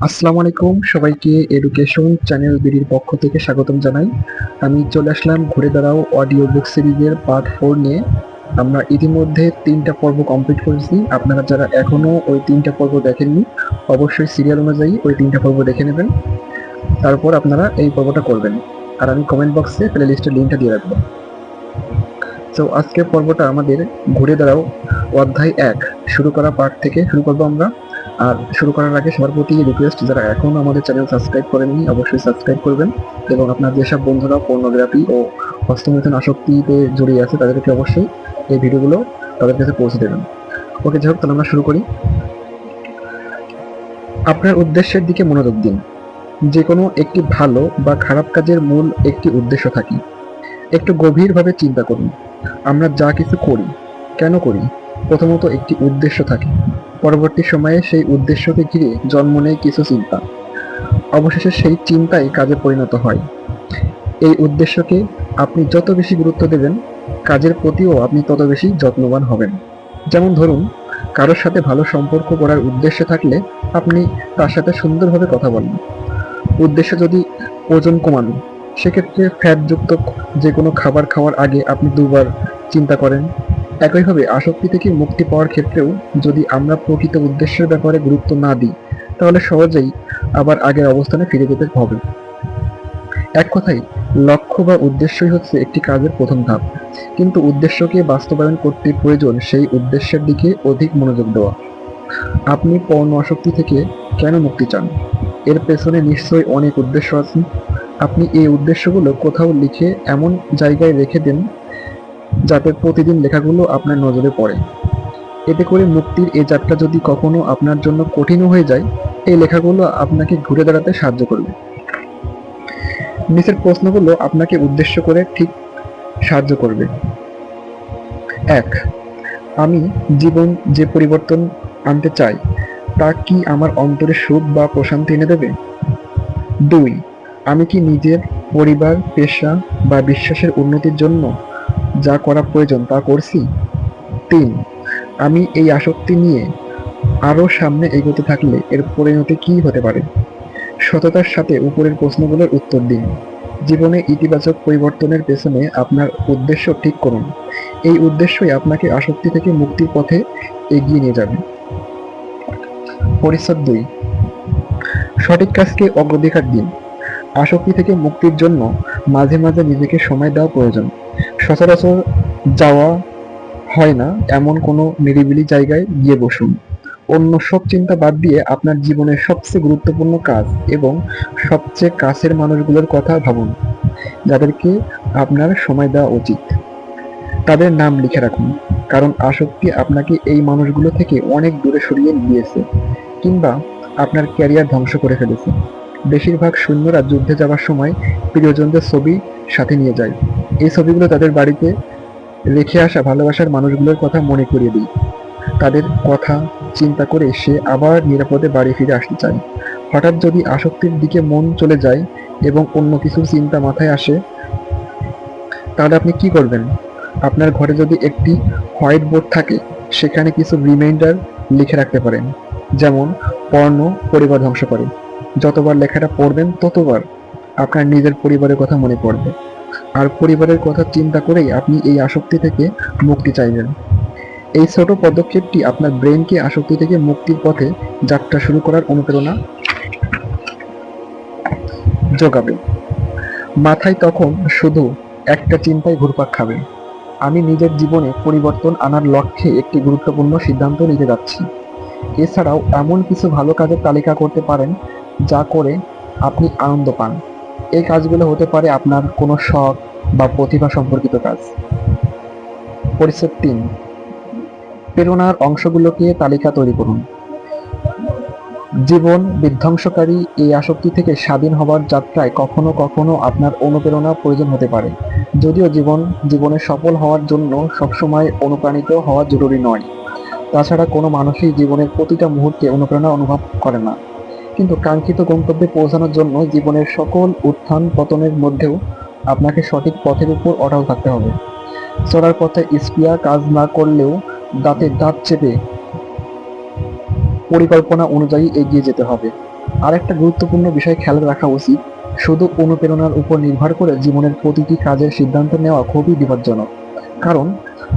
আসসালামু আলাইকুম, সবাইকে এডুকেশন চ্যানেল বিডির পক্ষ থেকে স্বাগতম জানাই। আমি চলে আসলাম ঘুরে দাঁড়াও অডিও বুক সিরিজের পার্ট ফোর নিয়ে। আমরা ইতিমধ্যে তিনটা পর্ব কমপ্লিট করেছি। আপনারা যারা এখনও ওই তিনটা পর্ব দেখেননি, অবশ্যই সিরিয়াল অনুযায়ী ওই তিনটা পর্ব দেখে নেবেন। তারপর আপনারা এই পর্বটা করবেন। আর আমি কমেন্ট বক্সে প্লে লিস্টের লিঙ্কটা দিয়ে রাখব। তো আজকের পর্বটা আমাদের ঘুরে দাঁড়াও অধ্যায় এক। শুরু করা পার্ট থেকে শুরু করব আমরা। আর শুরু করার আগে সবার প্রতি রিকোয়েস্ট যারা এখনও আমাদের চ্যানেল সাবস্ক্রাইব করেননি, অবশ্যই সাবস্ক্রাইব করবেন। এবং আপনার যেসব বন্ধুরা পর্নোগ্রাফি ও হস্তমৈথুন আসক্তিতে জড়িয়ে আছে, তাদেরকে অবশ্যই এই ভিডিওগুলো তাদের কাছে পৌঁছে দেবেন। ওকে যাই হোক, তাহলে আমরা শুরু করি। আপনার উদ্দেশ্যের দিকে মনোযোগ দিন। যে কোনো একটি ভালো বা খারাপ কাজের মূল একটি উদ্দেশ্য থাকে। একটু গভীরভাবে চিন্তা করুন। আমরা যা কিছু করি, কেন করি, প্রথমত একটি উদ্দেশ্য থাকে। পরবর্তী সময়ে সেই উদ্দেশ্যকে ঘিরে জন্ম নেয় কিছু চিন্তা। অবশেষে সেই চিন্তাই কাজে পরিণত হয়। এই উদ্দেশ্যকে আপনি যত বেশি গুরুত্ব দেবেন, কাজের প্রতিও আপনি তত বেশি যত্নবান হবেন। যেমন ধরুন, কারোর সাথে ভালো সম্পর্ক করার উদ্দেশ্যে থাকলে আপনি তার সাথে সুন্দরভাবে কথা বলেন। উদ্দেশ্য যদি ওজন কমানো, সেক্ষেত্রে ফ্যাটযুক্ত যে কোনো খাবার খাওয়ার আগে আপনি দুবার চিন্তা করেন। একইভাবে আসক্তি থেকে মুক্তি পাওয়ার ক্ষেত্রেও যদি আমরা প্রকৃত উদ্দেশ্যের ব্যাপারে গুরুত্ব না দিই, তাহলে সহজেই আবার আগের অবস্থানে ফিরে যেতে হবে। এক কথায়, লক্ষ্য বা উদ্দেশ্যই হচ্ছে একটি কাজের প্রথম ধাপ। কিন্তু উদ্দেশ্যকে বাস্তবায়ন করতে প্রয়োজন সেই উদ্দেশ্যের দিকে অধিক মনোযোগ দেওয়া। আপনি পর্ণ আসক্তি থেকে কেন মুক্তি চান? এর পেছনে নিশ্চয়ই অনেক উদ্দেশ্য আছে। আপনি এই উদ্দেশ্যগুলো কোথাও লিখে এমন জায়গায় রেখে দেন যাতে প্রতিদিন লেখাগুলো আপনার নজরে পড়ে। এতে করে মুক্তির এই যাত্রা যদি কখনো আপনার জন্য কঠিনও হয়ে যায়, এই লেখাগুলো আপনাকে ঘুরে দাঁড়াতে সাহায্য করবে। নিচের প্রশ্নগুলো আপনাকে উদ্দেশ্য করে ঠিক সাহায্য করবে। এক, আমি জীবন যে পরিবর্তন আনতে চাই, তা কি আমার অন্তরে সুখ বা প্রশান্তি এনে দেবে? দুই, আমি কি নিজের পরিবার, পেশা বা বিশ্বাসের উন্নতির জন্য যা করা প্রয়োজন তা করছি। তিন, আমি এই আসক্তি নিয়ে আরও সামনে এগোতে থাকলে এর পরিণতি কী হতে পারে? সততার সাথে উপরের প্রশ্নগুলোর উত্তর দিন। জীবনে ইতিবাচক পরিবর্তনের পেছনে আপনার উদ্দেশ্য ঠিক করুন। এই উদ্দেশ্যই আপনাকে আসক্তি থেকে মুক্তির পথে এগিয়ে নিয়ে যাবে। পরিচ্ছদ দুই, সঠিক কাজকে অগ্রাধিকার দিন। আসক্তি থেকে মুক্তির জন্য মাঝে মাঝে নিজেকে সময় দেওয়া প্রয়োজন। সচরাচর যাওয়া হয় না, এমন কোনো নিরিবিলি জায়গায় গিয়ে বসুন। অন্য সব চিন্তা বাদ দিয়ে আপনার জীবনের সবচেয়ে গুরুত্বপূর্ণ কাজ এবং সবচেয়ে কাছের মানুষগুলোর কথা ভাবুন, যাদেরকে আপনার সময় দেওয়া উচিত। তাদের নাম লিখে রাখুন, কারণ আসক্তি আপনাকে এই মানুষগুলো থেকে অনেক দূরে সরিয়ে দিয়েছে কিংবা আপনার ক্যারিয়ার ধ্বংস করে ফেলেছে। বেশিরভাগ সৈন্যরা যুদ্ধে যাওয়ার সময় প্রিয়জনদের ছবি সাথে নিয়ে যায়। এই ছবিগুলো তাদের বাড়িতে রেখে আসা ভালোবাসার মানুষগুলোর কথা মনে করিয়ে দিই। তাদের কথা চিন্তা করে সে আবার নিরাপদে বাড়ি ফিরে আসতে চায়। হঠাৎ যদি আসক্তির দিকে মন চলে যায় এবং অন্য কিছু চিন্তা মাথায় আসে, তাহলে আপনি কি করবেন? আপনার ঘরে যদি একটি হোয়াইট বোর্ড থাকে, সেখানে কিছু রিমাইন্ডার লিখে রাখতে পারেন। যেমন, পর্ণ পরিবার ধ্বংস করে। যতবার লেখাটা পড়বেন, ততবার আপনার নিজের পরিবারের কথা মনে পড়বে। আর পরিবারের কথা চিন্তা করেই আপনি এই আসক্তি থেকে মুক্তি চাইবেন। এই ছোট পদক্ষেপটি আপনার ব্রেনকে আসক্তি থেকে মুক্তির পথে যাত্রা শুরু করার অনুপ্রেরণা যোগাবে। মাথায় তখন শুধু একটা চিন্তায় ঘুরপাক খাবে। আমি নিজের জীবনে পরিবর্তন আনার লক্ষ্যে একটি গুরুত্বপূর্ণ সিদ্ধান্ত নিতে যাচ্ছি। এছাড়াও এমন কিছু ভালো কাজের তালিকা করতে পারেন যা করে আপনি আনন্দ পান। এই কাজগুলো হতে পারে আপনার কোনো শখ বা প্রতিভা সম্পর্কিত কাজ। পরিচ্ছেদ তিন। প্রেরণার অংশগুলোকে তালিকা তৈরি করুন। জীবন বিধ্বংসকারী এই আসক্তি থেকে স্বাধীন হবার যাত্রায় কখনো কখনো আপনার অনুপ্রেরণা প্রয়োজন হতে পারে। যদিও জীবন জীবনে সফল হওয়ার জন্য সবসময় অনুপ্রাণিত হওয়া জরুরি নয়। তাছাড়া কোনো মানুষই জীবনের প্রতিটা মুহূর্তে অনুপ্রেরণা অনুভব করে না। কিন্তু কাঙ্ক্ষিত গন্তব্যে পৌঁছানোর জন্য জীবনের সকল উত্থান পতনের মধ্যেও আপনাকে সঠিক পথের উপর অটল থাকতে হবে। চলার পথে স্পিয়া কাজ না করলেও দাঁতে দাঁত চেপে পরিকল্পনা অনুযায়ী এগিয়ে যেতে হবে। আরেকটা গুরুত্বপূর্ণ বিষয় খেয়াল রাখা উচিত, শুধু অনুপ্রেরণার উপর নির্ভর করে জীবনের প্রতিটি কাজের সিদ্ধান্ত নেওয়া খুবই বিপজ্জনক। কারণ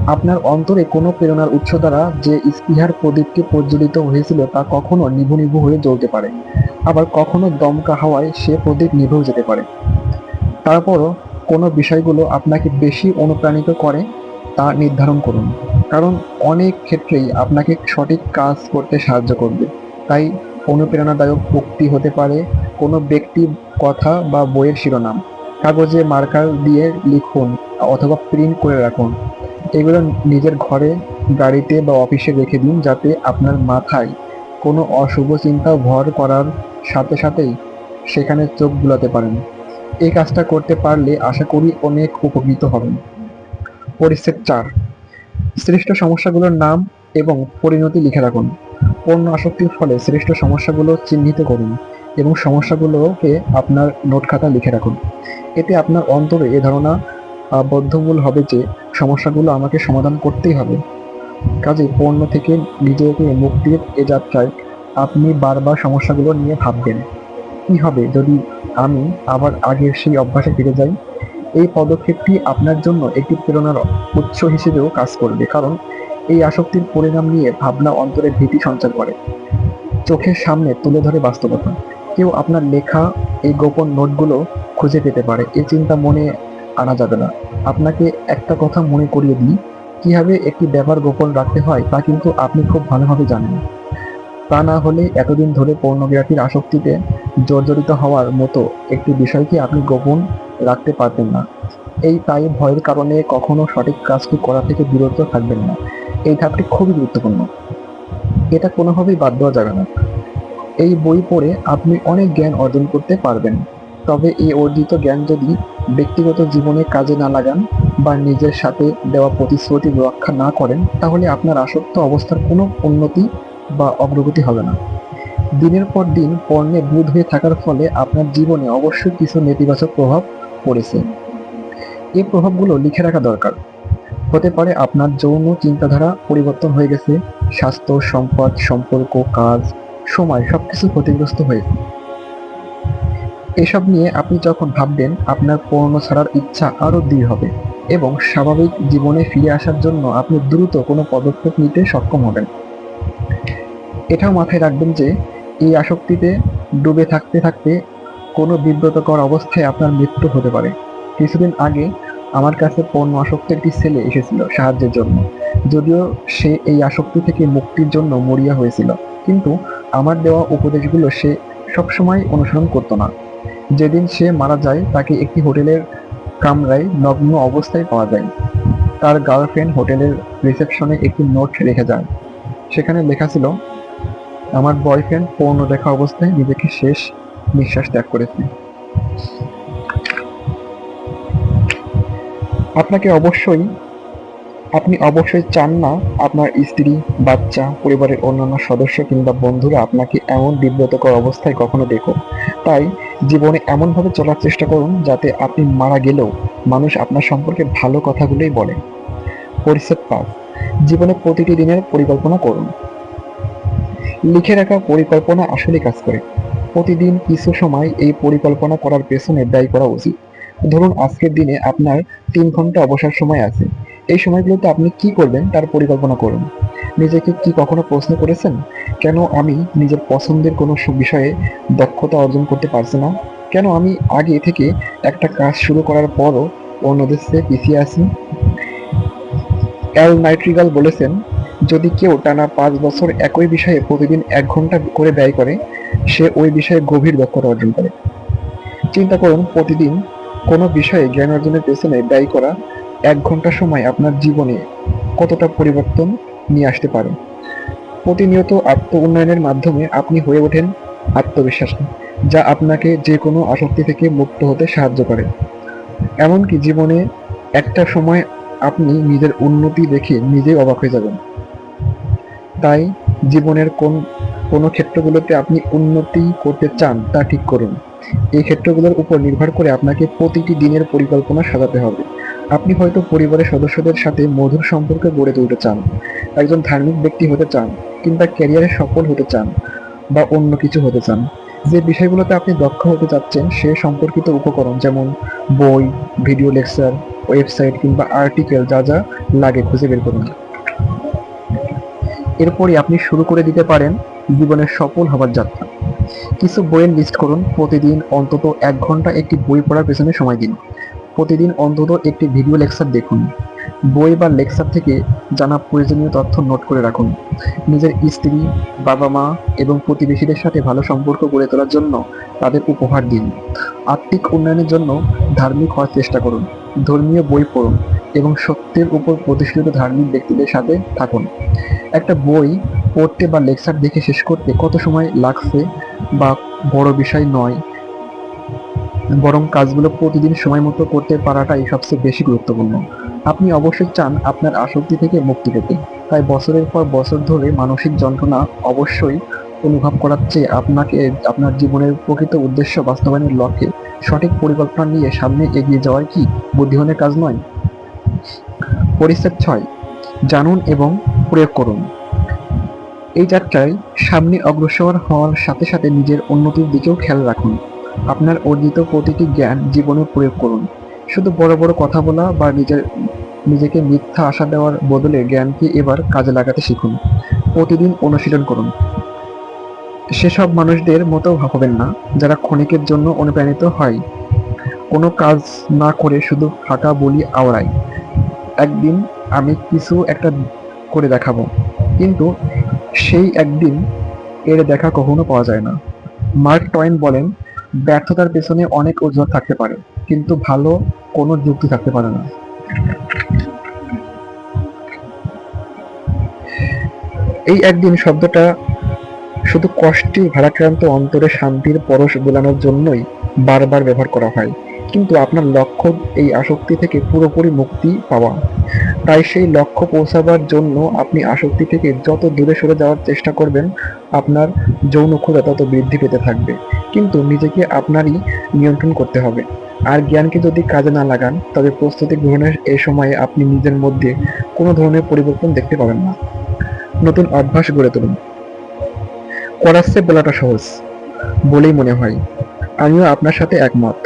আপনার অন্তরে কোনো প্রেরণার উৎস দ্বারা যে স্পৃহার প্রদীপটি প্রজ্বলিত হয়েছিল তা কখনো নিভু নিভু হয়ে জ্বলতে পারে। আবার কখনো দমকা হাওয়ায় সে প্রদীপ নিভেও যেতে পারে। তারপরও কোনো বিষয়গুলো আপনাকে বেশি অনুপ্রাণিত করে, তা নির্ধারণ করুন। কারণ অনেক ক্ষেত্রেই আপনাকে সঠিক কাজ করতে সাহায্য করবে। তাই অনুপ্রেরণাদায়ক উক্তি হতে পারে কোনো ব্যক্তি, কথা বা বইয়ের শিরোনাম। কাগজে মার্কার দিয়ে লিখুন অথবা প্রিন্ট করে রাখুন। এগুলো নিজের ঘরে, গাড়িতে বা অফিসে রেখে দিন যাতে আপনার মাথায় কোনো অশুভ চিন্তা ভর করার সাথে সাথেই সেখানে চোখ বুলাতে পারেন। এই কাজটা করতে পারলে আশা করি অনেক উপকৃত হবেন। পরিচ্ছেদ চার। সৃষ্ট সমস্যাগুলোর নাম এবং পরিণতি লিখে রাখুন। পণ্য আসক্তির ফলে সৃষ্ট সমস্যাগুলো চিহ্নিত করুন এবং সমস্যাগুলোকে আপনার নোট খাতা লিখে রাখুন। এতে আপনার অন্তরে এ ধারণা বদ্ধমূল হবে যে সমস্যাগুলো আমাকে সমাধান করতেই হবে। কাজে পণ্য থেকে নিজেকে মুক্তির এ যাত্রায় আপনি বারবার সমস্যাগুলো নিয়ে ভাববেন। কি হবে যদি আমি আবার আগের সেই অভ্যাসে ফিরে যাই? এই পদক্ষেপটি আপনার জন্য একটি প্রেরণার উৎস হিসেবেও কাজ করবে, কারণ এই আসক্তির পরিণাম নিয়ে ভাবনা অন্তরে ভীতি সঞ্চার করে। চোখের সামনে তুলে ধরে বাস্তবতা। কেউ আপনার লেখা, এই গোপন নোটগুলো খুঁজে পেতে পারে। এই চিন্তা মনে আনা যাবে না। আপনাকে একটা কথা মনে করিয়ে দিই, কীভাবে একটি ব্যাপার গোপন রাখতে হয় তা কিন্তু আপনি খুব ভালোভাবে জানেন। তা না হলে এতদিন ধরে পর্নোগ্রাফির আসক্তিতে জর্জরিত হওয়ার মতো একটি বিষয়কে আপনি গোপন রাখতে পারবেন না। এই তাই ভয়ের কারণে কখনো সঠিক কাজটি করা থেকে বিরত থাকবেন না। এই ধাপটি খুবই গুরুত্বপূর্ণ। এটা কোনোভাবেই বাদ দেওয়া যাবে না। এই বই পড়ে আপনি অনেক জ্ঞান অর্জন করতে পারবেন। তবে এই অর্জিত জ্ঞান যদি ব্যক্তিগত জীবনে কাজে না লাগান বা নিজের সাথে দেওয়া প্রতিশ্রুতি রক্ষা না করেন, তাহলে আপনার আসক্ত অবস্থার কোনো উন্নতি বা অগ্রগতি হবে না। দিনের পর দিন পণ্যে বুধ হয়ে থাকার ফলে আপনার জীবনে অবশ্যই কিছু নেতিবাচক প্রভাব পড়েছে। এই প্রভাবগুলো লিখে রাখা দরকার। হতে পারে আপনার যৌন চিন্তাধারা পরিবর্তন হয়ে গেছে, স্বাস্থ্য, সম্পদ, সম্পর্ক, কাজ, সময় সবকিছু ক্ষতিগ্রস্ত হয়েছে। এসব নিয়ে আপনি যখন ভাববেন, আপনার পূর্ণ ছাড়ার ইচ্ছা আরও দৃঢ় হবে এবং স্বাভাবিক জীবনে ফিরে আসার জন্য আপনি দ্রুত কোনো পদক্ষেপ নিতে সক্ষম হবেন। এটাও মাথায় রাখবেন যে, এই আসক্তিতে ডুবে থাকতে থাকতে কোনো বিব্রতকর অবস্থায় আপনার মৃত্যু হতে পারে। কিছুদিন আগে আমার কাছে পণ্য আসক্ত একটি ছেলে এসেছিল সাহায্যের জন্য। যদিও সে এই আসক্তি থেকে মুক্তির জন্য মরিয়া হয়েছিল, কিন্তু আমার দেওয়া উপদেশগুলো সে সবসময় অনুসরণ করতো না। যেদিন সে মারা যায়, তাকে একটি হোটেলের কামরায় নগ্ন অবস্থায় পাওয়া যায়। তার গার্লফ্রেন্ড হোটেলের রিসেপশনে একটি নোট রেখে যায়। সেখানে লেখা ছিল, আমার বয়ফ্রেন্ড পৌর্ণ দেখা অবস্থায় নিজেকে শেষ নিঃশ্বাস ত্যাগ করেছে। আপনাকে অবশ্যই, আপনি অবশ্যই চান না আপনার স্ত্রী, বাচ্চা, পরিবারের অন্যান্য সদস্য কিংবা বন্ধুরা আপনাকে এমন বিব্রতকর অবস্থায় কখনো দেখো তাই জীবনে এমনভাবে চলার চেষ্টা করুন যাতে আপনি মারা গেলেও মানুষ আপনার সম্পর্কে ভালো কথাগুলোই বলে। পরিচ্ছেদ পাঁচ জীবনে প্রতিটি দিনের পরিকল্পনা করুন। লিখে রাখা পরিকল্পনা আসলে কাজ করে। প্রতিদিন কিছু সময় এই পরিকল্পনা করার পেছনে ব্যয় করা উচিত। ধরুন আজকের দিনে আপনার তিন ঘণ্টা অবসর সময় আছে। এই সময়গুলোতে আপনি কি করবেন তার পরিকল্পনা করুন। নিজেকে কি কখনো প্রশ্ন করেছেন? কেন আমি নিজের পছন্দের কোনো বিষয়ে দক্ষতা অর্জন করতে পারছি না? কেন আমি আগে থেকে একটা কাজ শুরু করার পরও অন্যদের চেয়ে পিছিয়ে আছি? অ্যাল নাইট্রিগাল বলেছেন, যদি কেউ টানা পাঁচ বছর একই বিষয়ে প্রতিদিন এক ঘণ্টা করে ব্যয় করে, সে ওই বিষয়ে গভীর দক্ষতা অর্জন করে। চিন্তা করুন, প্রতিদিন কোনো বিষয়ে জ্ঞান অর্জনের পেছনে ব্যয় করা এক ঘণ্টা সময় আপনার জীবনে কতটা পরিবর্তন নিয়ে আসতে পারে? প্রতিনিয়ত আত্ম উন্নয়নের মাধ্যমে আপনি হয়ে ওঠেন আত্মবিশ্বাসী, যা আপনাকে যে কোনো আসক্তি থেকে মুক্ত হতে সাহায্য করে। এমনকি জীবনে একটা সময় আপনি নিজের উন্নতি দেখে নিজেই অবাক হয়ে যাবেন। তাই জীবনের কোন, কোনো ক্ষেত্রগুলোতে আপনি উন্নতি করতে চান তা ঠিক করুন। এই ক্ষেত্রগুলোর উপর নির্ভর করে আপনাকে প্রতিটি দিনের পরিকল্পনা সাজাতে হবে। আপনি হয়তো পরিবারের সদস্যদের সাথে মধুর সম্পর্ক গড়ে তুলতে চান, একজন ধার্মিক ব্যক্তি হতে চান কিংবা ক্যারিয়ারে সফল হতে চান বা অন্য কিছু হতে চান, যে বিষয়গুলোতে আপনি দক্ষ হতে চাচ্ছেন, সে সম্পর্কিত উপকরণ যেমন বই ভিডিও লেকচার ওয়েবসাইট কিংবা আর্টিকেল যা যা লাগে খুঁজে বের করুন। এরপরই আপনি শুরু করে দিতে পারেন জীবনের সফল হবার যাত্রা। কিছু বইয়ের লিস্ট করুন, প্রতিদিন অন্তত এক ঘণ্টা একটি বই পড়ার পেছনে সময় দিন। প্রতিদিন অন্তত একটি ভিডিও লেকচার দেখুন। বই বা লেকচার থেকে জানা প্রয়োজনীয় তথ্য নোট করে রাখুন। নিজের স্ত্রী বাবা মা এবং প্রতিবেশীদের সাথে ভালো সম্পর্ক গড়ে তোলার জন্য তাদের উপহার দিন। আর্থিক উন্নয়নের জন্য ধার্মিক হওয়ার চেষ্টা করুন। ধর্মীয় বই পড়ুন এবং সত্যের উপর প্রতিষ্ঠিত ধার্মিক ব্যক্তিদের সাথে থাকুন। একটা বই পড়তে বা লেকচার দেখে শেষ করতে কত সময় লাগছে বা বড় বিষয় নয়, বরং কাজগুলো প্রতিদিন সময় মতো করতে পারাটাই সবচেয়ে বেশি গুরুত্বপূর্ণ। আপনি অবশ্যই চান আপনার আসক্তি থেকে মুক্তি পেতে। তাই বছরের পর বছর ধরে মানসিক যন্ত্রণা অবশ্যই অনুভব করার চেয়ে আপনাকে, আপনার জীবনের প্রকৃত উদ্দেশ্য বাস্তবায়নের লক্ষ্যে সঠিক পরিকল্পনা নিয়ে সামনে এগিয়ে যাওয়ার কি বুদ্ধিমানের কাজ নয়? পরিচ্ছেদ ছয়, জানুন এবং প্রয়োগ করুন। এই যাত্রায় সামনে অগ্রসর হওয়ার সাথে সাথে নিজের উন্নতির দিকেও খেয়াল রাখুন। আপনার অর্জিত প্রতিটি জ্ঞান জীবনে প্রয়োগ করুন। শুধু বড় বড় কথা বলা বা নিজের নিজেকে মিথ্যা আশা দেওয়ার বদলে জ্ঞানকে এবার কাজে লাগাতে শিখুন। প্রতিদিন অনুশীলন করুন। সেসব মানুষদের মতো ভাববেন না, যারা ক্ষণিকের জন্য অনুপ্রাণিত হয়। কোনো কাজ না করে শুধু ফাঁকা বলি আওড়ায় একদিন আমি কিছু একটা করে দেখাবো, কিন্তু সেই একদিন এর দেখা কখনো পাওয়া যায় না। মার্ক টয়েন বলেন, ব্যর্থতার পেছনে অনেক অজুহাত থাকতে পারে, কিন্তু ভালো কোনো যুক্তি থাকতে পারে না। এই একদিন শব্দটা শুধু কষ্টে ভারাক্রান্ত অন্তরে শান্তির পরশ বোলানোর জন্যই বারবার ব্যবহার করা হয়। কিন্তু আপনার লক্ষ্য এই আসক্তি থেকে পুরোপুরি মুক্তি পাওয়া। তাই সেই লক্ষ্য পৌঁছাবার জন্য আপনি আসক্তি থেকে যত দূরে সরে যাওয়ার চেষ্টা করবেন, আপনার যৌন ক্ষুধা তত বৃদ্ধি পেতে থাকবে। কিন্তু নিজেকে আপনারই নিয়ন্ত্রণ করতে হবে। আর জ্ঞানকে যদি কাজে না লাগান, তবে প্রস্তুতি গ্রহণের এ সময়ে আপনি নিজের মধ্যে কোনো ধরনের পরিবর্তন দেখতে পাবেন না। নতুন অভ্যাস গড়ে তুলুন। করাচ্ছে বলাটা সহজ, বলেই মনে হয়। আমিও আপনার সাথে একমত।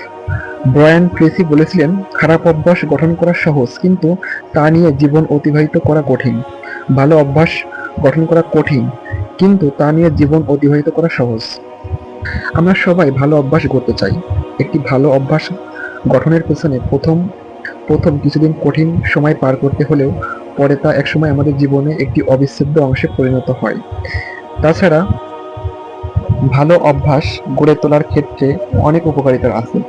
ব্রায়ান ট্রেসি বলেছিলেন, খারাপ অভ্যাস গঠন করা সহজ, কিন্তু তা নিয়ে জীবন অতিবাহিত করা কঠিন। ভালো অভ্যাস গঠন করা কঠিন, কিন্তু তা নিয়ে জীবন অতিবাহিত করা সহজ। আমরা সবাই ভালো অভ্যাস করতে চাই। একটি ভালো অভ্যাস গঠনের পেছনে প্রথম প্রথম কিছুদিন কঠিন সময় পার করতে হলেও পরে তা একসময় আমাদের জীবনে একটি অবিচ্ছেদ্য অংশে পরিণত হয়। তাছাড়া, ভালো অভ্যাস গড়ে তোলার ক্ষেত্রে অনেক উপকারিতা আছে।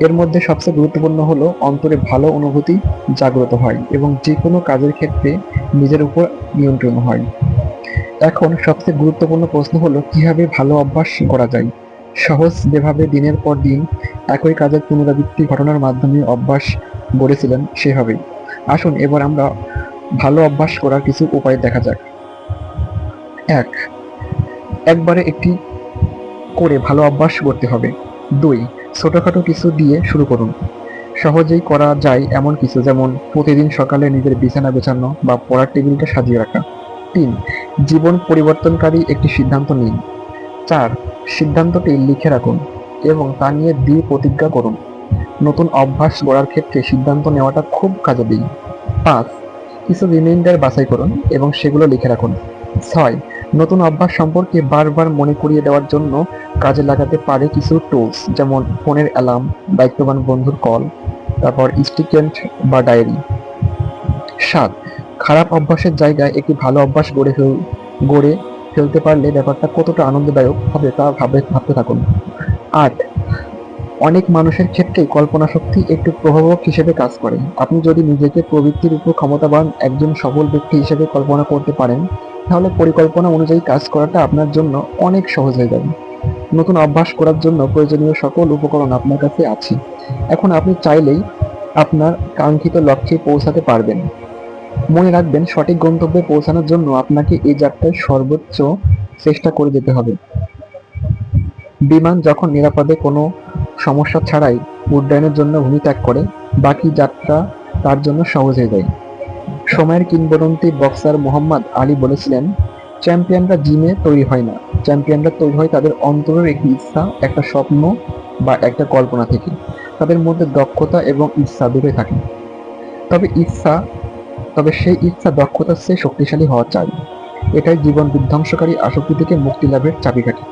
এর মধ্যে সবচেয়ে গুরুত্বপূর্ণ হলো অন্তরে ভালো অনুভূতি জাগ্রত হয় এবং যে কোনো কাজের ক্ষেত্রে নিজের উপর নিয়ন্ত্রণ হয়। এখন সবচেয়ে গুরুত্বপূর্ণ প্রশ্ন হলো, কীভাবে ভালো অভ্যাস করা যায়? সহজ যেভাবে দিনের পর দিন একই কাজের পুনরাবৃত্তি ঘটনার মাধ্যমে অভ্যাস গড়েছিলেন, সেভাবেই। আসুন, এবার আমরা ভালো অভ্যাস করার কিছু উপায় দেখা যাক। এক, একবারে একটি করে ভালো অভ্যাস করতে হবে। দুই, ছোটখাটো কিছু দিয়ে শুরু করুন। সহজেই করা যায় এমন কিছু, যেমন প্রতিদিন সকালে নিজের বিছানা গোছানো বা পড়ার টেবিলটা সাজিয়ে রাখা। তিন, জীবন পরিবর্তনকারী একটি সিদ্ধান্ত নিন। চার, সিদ্ধান্তটি লিখে রাখুন এবং তা নিয়ে দৃঢ় প্রতিজ্ঞা করুন। নতুন অভ্যাস গড়ার ক্ষেত্রে সিদ্ধান্ত নেওয়াটা খুব কাজে দিই পাঁচ কিছু রিমাইন্ডার বাছাই করুন এবং সেগুলো লিখে রাখুন। ছয়, নতুন অভ্যাস সম্পর্কে বারবার মনে করিয়ে দেওয়ার জন্য কাজে লাগাতে পারে কিছু টুলস যেমন ফোনের অ্যালার্ম দায়িত্ববান বন্ধুর কল তারপর স্টিকেন্ট বা ডায়েরি সাত, খারাপ অভ্যাসের জায়গায় একটি ভালো অভ্যাস গড়ে ফেল, গড়ে ফেলতে পারলে ব্যাপারটা কতটা আনন্দদায়ক হবে তা ভাবে ভাবতে থাকুন। আট অনেক মানুষের ক্ষেত্রেই কল্পনা শক্তি একটু প্রভাবক হিসেবে কাজ করে। আপনি যদি নিজেকে প্রবৃত্তির উপর ক্ষমতাবান একজন সফল ব্যক্তি হিসেবে কল্পনা করতে পারেন, তাহলে পরিকল্পনা অনুযায়ী কাজ করাটা আপনার জন্য অনেক সহজ হয়ে যাবে। নতুন অভ্যাস করার জন্য প্রয়োজনীয় সকল উপকরণ আপনার কাছে আছে। এখন আপনি চাইলেই আপনার কাঙ্ক্ষিত লক্ষ্যে পৌঁছাতে পারবেন। মনে রাখবেন, সঠিক গন্তব্যে পৌঁছানোর জন্য আপনাকে এই যাত্রায় সর্বোচ্চ চেষ্টা করে যেতে হবে। বিমান যখন নিরাপদে কোনো সমস্যা ছাড়াই উড্ডয়নের জন্য ভূমি ত্যাগ করে, বাকি যাত্রা তার জন্য সহজ হয়ে যায়। সময়ের কিংবদন্তি বক্সার মোহাম্মদ আলী বলেছিলেন, চ্যাম্পিয়নরা জিমে তৈরি হয় না। চ্যাম্পিয়নরা তৈরি হয় তাদের অন্তরের একটি ইচ্ছা, একটা স্বপ্ন বা একটা কল্পনা থেকে। তাদের মধ্যে দক্ষতা এবং ইচ্ছা দুটোই থাকে। তবে ইচ্ছা, তবে সেই ইচ্ছা দক্ষতার চেয়ে শক্তিশালী হওয়া চাই। এটাই জীবন বিধ্বংসকারী আসক্তি থেকে মুক্তি লাভের চাবিকাঠি।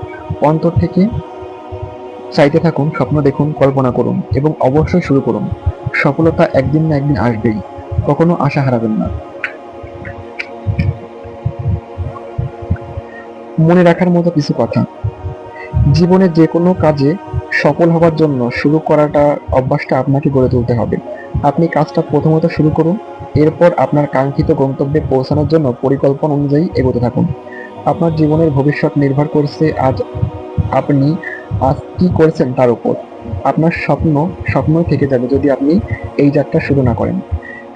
অন্তর থেকে চাইতে থাকুন, স্বপ্ন দেখুন, কল্পনা করুন এবং অবশ্যই শুরু করুন। সফলতা একদিন না একদিন আসবেই, কখনো আশা হারাবেন না। মনে রাখার মতো কিছু কথা। জীবনে যে কোনো কাজে সফল হওয়ার জন্য শুরু করাটা অভ্যাসটা আপনাকে গড়ে তুলতে হবে। আপনি কাজটা প্রথমত শুরু করুন, এরপর আপনার কাঙ্ক্ষিত গন্তব্যে পৌঁছানোর জন্য পরিকল্পনা অনুযায়ী এগোতে থাকুন। আপনার জীবনের ভবিষ্যৎ নির্ভর করছে, আজ আপনি আজ কি করছেন তার উপর? আপনার স্বপ্ন স্বপ্নই থেকে যাবে যদি আপনি এই যাত্রা শুরু না করেন।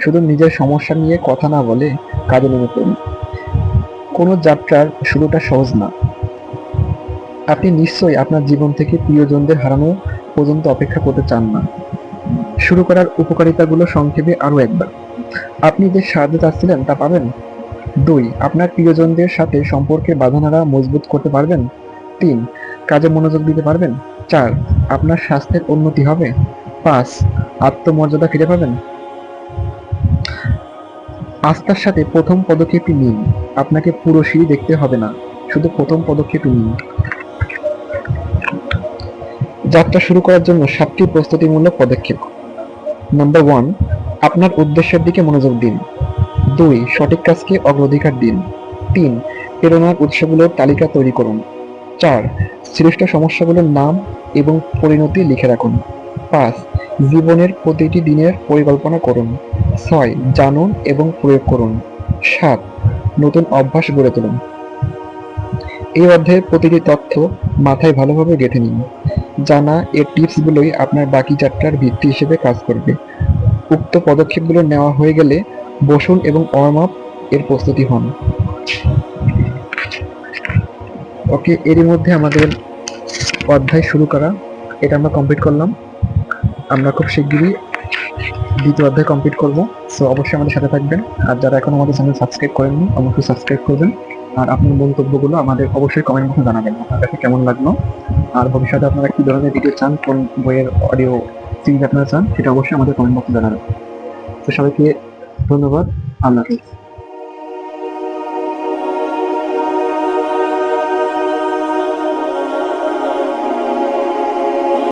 শুধু নিজের সমস্যা নিয়ে কথা না বলে কাজে নেমে পড়ুন। কোনো যাত্রার শুরুটা সহজ না। আপনি নিশ্চয়ই আপনার জীবন থেকে প্রিয়জনদের হারানো পর্যন্ত অপেক্ষা করতে চান না। শুরু করার উপকারিতাগুলো সংক্ষেপে আরও একবার। আপনি যে সাহায্য চাচ্ছিলেন তা পাবেন? দুই, আপনার প্রিয়জনদের সাথে সম্পর্কের বাঁধনারা মজবুত করতে পারবেন? তিন কাজে মনোযোগ দিতে পারবেন? চার, আপনার স্বাস্থ্যের উন্নতি হবে। পাঁচ, আত্মমর্যাদা ফিরে পাবেন। আস্থার সাথে প্রথম পদক্ষেপটি নিন। আপনাকে পুরো সিঁড়ি দেখতে হবে না, শুধু প্রথম পদক্ষেপই নিন। যাত্রা শুরু করার জন্য সাতটি প্রস্তুতিমূলক পদক্ষেপ। নাম্বার ওয়ান, আপনার উদ্দেশ্যের দিকে মনোযোগ দিন। দুই, সঠিক কাজকে অগ্রাধিকার দিন। তিন, প্রেরণার উৎসগুলোর তালিকা তৈরি করুন। চার সৃষ্ট সমস্যাগুলোর নাম এবং পরিণতি লিখে রাখুন। পাঁচ, জীবনের প্রতিটি দিনের পরিকল্পনা করুন। ছয়, জানুন এবং প্রয়োগ করুন। সাত, নতুন অভ্যাস গড়ে তুলুন। এই অধ্যায়ের প্রতিটি তথ্য মাথায় ভালোভাবে গেঁথে নিন। জানা এর টিপসগুলোই আপনার বাকি যাত্রার ভিত্তি হিসেবে কাজ করবে। উক্ত পদক্ষেপগুলো নেওয়া হয়ে গেলে বসুন এবং ওয়ার্ম আপ এর প্রস্তুতি হন। ওকে, এরই মধ্যে আমাদের অধ্যায় শুরু করা। এটা আমরা কমপ্লিট করলাম। আমরা খুব শিগগিরই দ্বিতীয় অধ্যায় কমপ্লিট করব। সো অবশ্যই আমাদের সাথে থাকবেন। আর যারা এখন আমাদের চ্যানেল সাবস্ক্রাইব করেননি, অবশ্যই সাবস্ক্রাইব করবেন। আর আপনার মন্তব্যগুলো আমাদের অবশ্যই কমেন্ট বক্সে জানাবেন। আপনার কাছে কেমন লাগল? আর ভবিষ্যতে আপনারা কি ধরনের ভিডিও চান, কোন বইয়ের অডিও সিরিজ আপনারা চান, সেটা অবশ্যই আমাদের কমেন্ট বক্সে জানাবেন। তো সবাইকে ধন্যবাদ। আল্লাহ হাফিজ।